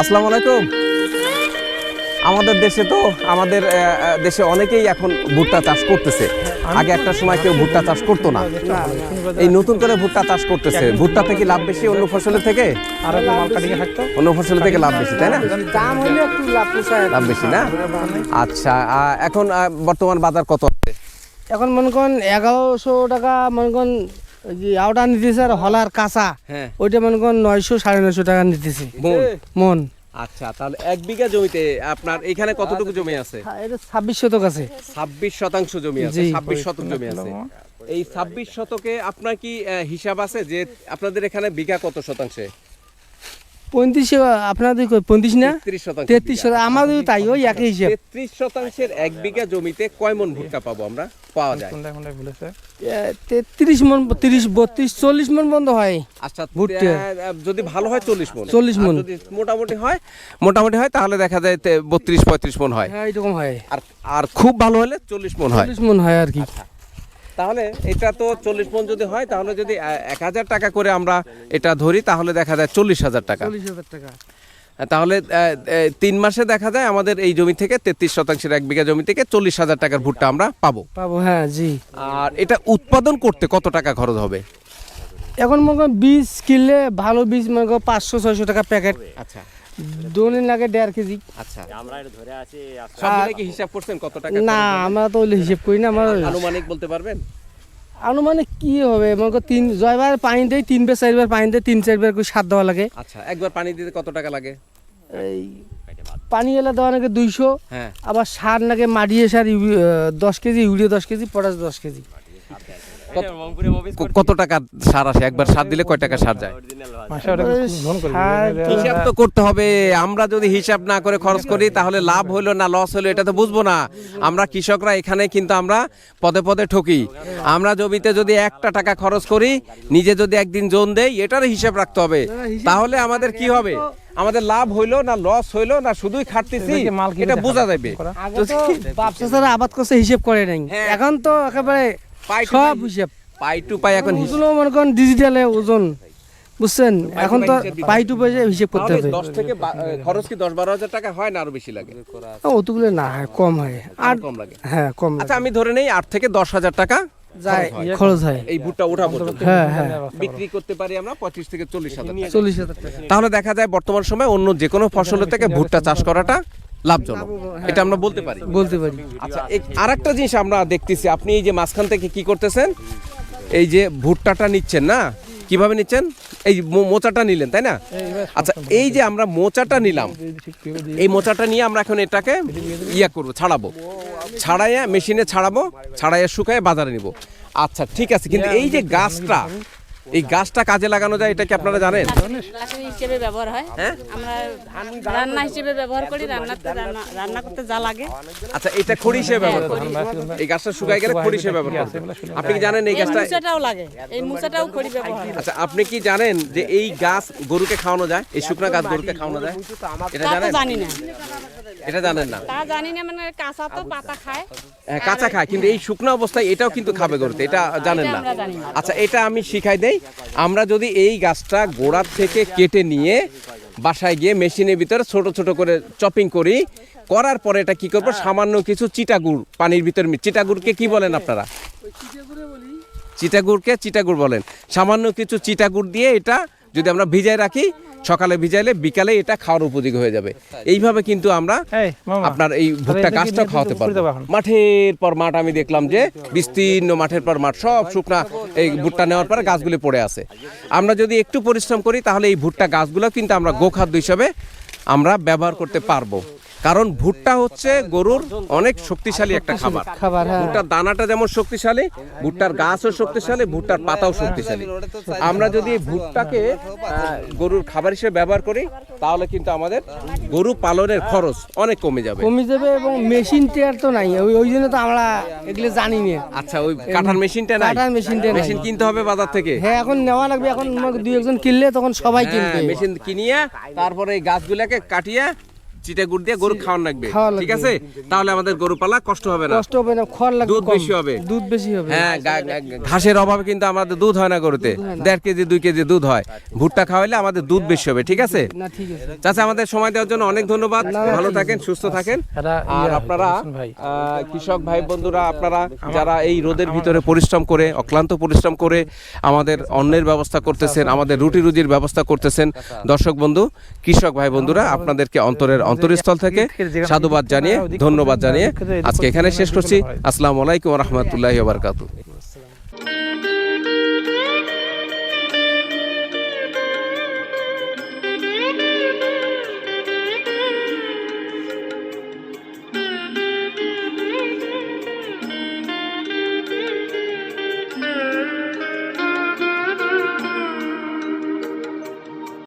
আসসালামু আলাইকুম। আমাদের দেশে তো, আমাদের দেশে অনেকেই এখন ভুট্টা চাষ করতেছে। আগে একটা সময় কেউ ভুট্টা চাষ করতো না। এই নতুন করে ভুট্টা চাষ করতেছে। ভুট্টা থেকে লাভ বেশি অন্য ফসলের থেকে? অন্য ফসলের থেকে লাভ বেশি, তাই না? লাভ বেশি না? আচ্ছা এখন বর্তমান বাজার কত? আছে এখন মনে করেন এগারোশো টাকা, মনে করেন আওটা নিতেছে আর হলার কাঁচা হ্যাঁ। ওইটা মনে করেন নয়শো সাড়ে নয়শো টাকা নিতেছে। মন? মন। আচ্ছা তাহলে এক বিঘা জমিতে আপনার এখানে কতটুকু জমি আছে? হ্যাঁ, এটা ছাব্বিশ শতক আছে। ছাব্বিশ শতাংশ জমি আছে ছাব্বিশ শতক জমি আছে। এই ছাব্বিশ শতকে আপনার কি আহ, হিসাব আছে যে আপনাদের এখানে বিঘা কত শতাংশে? পঁয়ত্রিশ আপনাদের কই পঁয়ত্রিশ না? তেত্রিশ শতাংশ আমাদের তাই ওই একই হিসাব। তেত্রিশ শতাংশের এক বিঘা জমিতে কয় মন ভুট্টা পাবো আমরা? পাওয়া যায়। তেত্রিশ মন তিরিশ বত্রিশ চল্লিশ মন বন্ধ হয় আচ্ছা ভুট্টা। যদি ভালো হয় চল্লিশ মন। 40 মণ। আর যদি মোটামুটি হয় মোটামুটি হয় তাহলে দেখা যায় বত্রিশ পঁয়ত্রিশ মন হয়। হ্যাঁ এরকম হয়। আর আর খুব ভালো হলে চল্লিশ মন হয়। চল্লিশ মন হয় আর কি। তাহলে এটা তো চল্লিশ মন যদি হয় তাহলে যদি এক হাজার টাকা করে আমরা এটা ধরি তাহলে দেখা যায় চল্লিশ হাজার টাকা। চল্লিশ হাজার টাকা। তাহলে তিন মাসে দেখা যায় আমাদের এই জমি থেকে তেত্রিশ শতাংশের এক বিঘা জমি থেকে চল্লিশ হাজার টাকার ভুট্টা আমরা পাবো। পাবো হ্যাঁ জি। আর এটা উৎপাদন করতে কত টাকা খরচ হবে? এখন মনে বীজ কিনলে ভালো বীজ মনে করেন পাঁচশো ছয়শো টাকা প্যাকেট। আচ্ছা। দোনে লাগে দেড় কেজি। আচ্ছা। সব মিলে কি হিসাব করছেন কত টাকা না আমরা তো ওই হিসেব করি না আমার আনুমানিক বলতে পারবেন? আনুমানিক কি হবে? মনে তিন জয়বার পানি দেয় তিনবার চারবার পানি দেয় তিন চারবার করে সার দেওয়া লাগে। আচ্ছা একবার পানি দিতে কত টাকা লাগে? এই পানি এলে দেওয়া লাগে দুইশো হ্যাঁ। আবার সার লাগে মাটিয়ে সার ইউ- দশ কেজি ইউরিয়া দশ কেজি পটাশ দশ কেজি। কত টাকা সার আসে? একবার সার দিলে কয় টাকা সার যায়? হিসাব তো করতে হবে। আমরা যদি হিসাব না করে খরচ করি তাহলে লাভ হলো না লস হলো এটা তো বুঝব না। আমরা কৃষকরা এখানে কিন্তু আমরা পদে পদে ঠকি। আমরা জমিতে যদি একটা টাকা খরচ করি নিজে যদি একদিন জোন দেই এটার হিসাব রাখতে হবে। তাহলে আমাদের কি হবে? আমাদের লাভ হইল না লস হইল না শুধুই খাটতেছি এটা বোঝা যাবে আবাদ করছে হিসেব করে নাই। হ্যাঁ। এখন তো একেবারে সব পাই- পাই টু পাই এখন হিসাব মনে করেন ডিজিটালে ওজন বুঝছেন? এখন তো পাই হিসেব দিতে পাই টু পাই হিসেব করতে হবে। দশ থেকে খরচ কি দশ বারো হাজার টাকা হয় না আরও বেশি লাগে? অতগুলো না কম হয়। আর আর কম লাগে। হ্যাঁ কম আচ্ছা আমি ধরে নেই আট থেকে দশ হাজার টাকা যায় খরচ হয়। এই ভুট্টা ওঠা পর্যন্ত। হ্যাঁ হ্যাঁ। বিক্রি করতে পারি আমরা পঁচিশ থেকে চল্লিশ হাজার চল্লিশ হাজার টাকা। তাহলে দেখা যায় বর্তমান সময় অন্য যে কোনো ফসলের থেকে ভুট্টা চাষ করাটা লাভজনক। এটা আমরা বলতে পারি। বলতে পারি। আচ্ছা আর একটা জিনিস আমরা দেখতেছি আপনি এই যে মাঝখান থেকে কি করতেছেন? এই যে ভুট্টাটা নিচ্ছেন না? কীভাবে নিচ্ছেন? এই মোচাটা নিলেন তাই না? আচ্ছা এই যে আমরা মোচাটা নিলাম এই মোচাটা নিয়ে আমরা এখন এটাকে ইয়া করব ছাড়াবো। ছাড়াইয়া মেশিনে ছাড়াবো ছাড়াইয়া শুকায় বাজারে নিব। আচ্ছা ঠিক আছে কিন্তু এই যে গাছটা এই গাছটা কাজে লাগানো যায় এটা কি আপনারা জানেন? হিসেবে ব্যবহার হয়। হ্যাঁ? আমরা রান্না হিসেবে ব্যবহার করি রান্নাতে রান্না করতে যা লাগে। আচ্ছা এটা খড়ি হিসেবে ব্যবহার করেন। এই গাছটা শুকায় গেলে খড়ি হিসেবে ব্যবহার আপনি কি জানেন এই গাছটা লাগে। এই খড়ি ব্যবহার আচ্ছা আপনি কি জানেন যে এই গাছ গরুকে খাওয়ানো যায়? এই শুকনা গাছ গরুকে খাওয়ানো যায়? এটা জানেন? জানি না। এটা জানেন না। তা জানি না মানে কাঁচা তো পাতা খায়। হ্যাঁ, কাঁচা খায় কিন্তু এই শুকনো অবস্থায় এটাও কিন্তু খাবে গরুতে এটা জানেন না। আমরা আচ্ছা এটা আমি শিখাই দেই। আমরা যদি এই গাছটা গোড়ার থেকে কেটে নিয়ে বাসায় গিয়ে মেশিনের ভিতরে ছোট ছোট করে চপিং করি করার পরে এটা কি করব? সামান্য কিছু চিটাগুড় পানির ভিতরে চিটাগুড়কে কি বলেন আপনারা? চিটাগুড়কে চিটাগুড় বলেন। সামান্য কিছু চিটাগুড় দিয়ে এটা যদি আমরা ভিজায় রাখি সকালে ভিজাইলে বিকালে এটা খাওয়ার উপযোগী হয়ে যাবে এইভাবে কিন্তু আমরা আপনার এই ভুট্টা গাছটা খাওয়াতে পারব মাঠের পর মাঠ আমি দেখলাম যে বিস্তীর্ণ মাঠের পর মাঠ সব শুকনা এই ভুট্টা নেওয়ার পরে গাছগুলি পড়ে আছে আমরা যদি একটু পরিশ্রম করি তাহলে এই ভুট্টা গাছগুলো কিন্তু আমরা গোখাদ্য হিসাবে আমরা ব্যবহার করতে পারব কারণ ভুট্টা হচ্ছে গরুর অনেক শক্তিশালী একটা খাবার। হ্যাঁ। ভুট্টার দানাটা যেমন শক্তিশালী ভুট্টার গাছও শক্তিশালী ভুট্টার পাতাও শক্তিশালী। আমরা যদি ভুট্টাকে গরুর খাবার হিসেবে ব্যবহার করি তাহলে কিন্তু আমাদের গরু পালনের খরচ অনেক কমে যাবে। কমে যাবে এবং মেশিন টেয়ার তো নাই। ওই ওই জন্য তো আমরা এগুলো জানি না আচ্ছা ওই কাঠার মেশিনটা নাই? কাটার মেশিনটা মেশিন কিনতে হবে বাজার থেকে? হ্যাঁ এখন নেওয়া লাগবে। এখন দুই একজন কিনলে তখন সবাই কিনবে। হ্যাঁ, মেশিন কিনিয়ে তারপরে এই গাছগুলোকে কাটিয়ে চিটে গুড় দিয়ে গরু খাওয়ান লাগবে। ঠিক আছে? তাহলে আমাদের গরু পালা কষ্ট হবে না। কষ্ট হবে না খড় লাগবে দুধ বেশি হবে। দুধ বেশি হবে। হ্যাঁ ঘাসের অভাবে কিন্তু আমাদের দুধ হয় না গরুতে। দেড় কেজি দুই কেজি দুধ হয়। ভুট্টা খাওয়াইলে আমাদের দুধ বেশি হবে ঠিক আছে? না ঠিক আছে। চাচা আমাদের সময় দেওয়ার জন্য অনেক ধন্যবাদ। ভালো থাকেন সুস্থ থাকেন। আর আপনারা কৃষক ভাই বন্ধুরা আপনারা যারা এই রোদের ভিতরে পরিশ্রম করে অক্লান্ত পরিশ্রম করে আমাদের অন্নের ব্যবস্থা করতেছেন আমাদের রুটি রুজির ব্যবস্থা করতেছেন দর্শক বন্ধু কৃষক ভাই বন্ধুরা আপনাদেরকে অন্তরের অন্তরস্থল থেকে সাধুবাদ জানিয়ে ধন্যবাদ জানিয়ে আজকে এখানে শেষ করছি। আসসালামু আলাইকুম রহমতুল্লাহ বারকাতু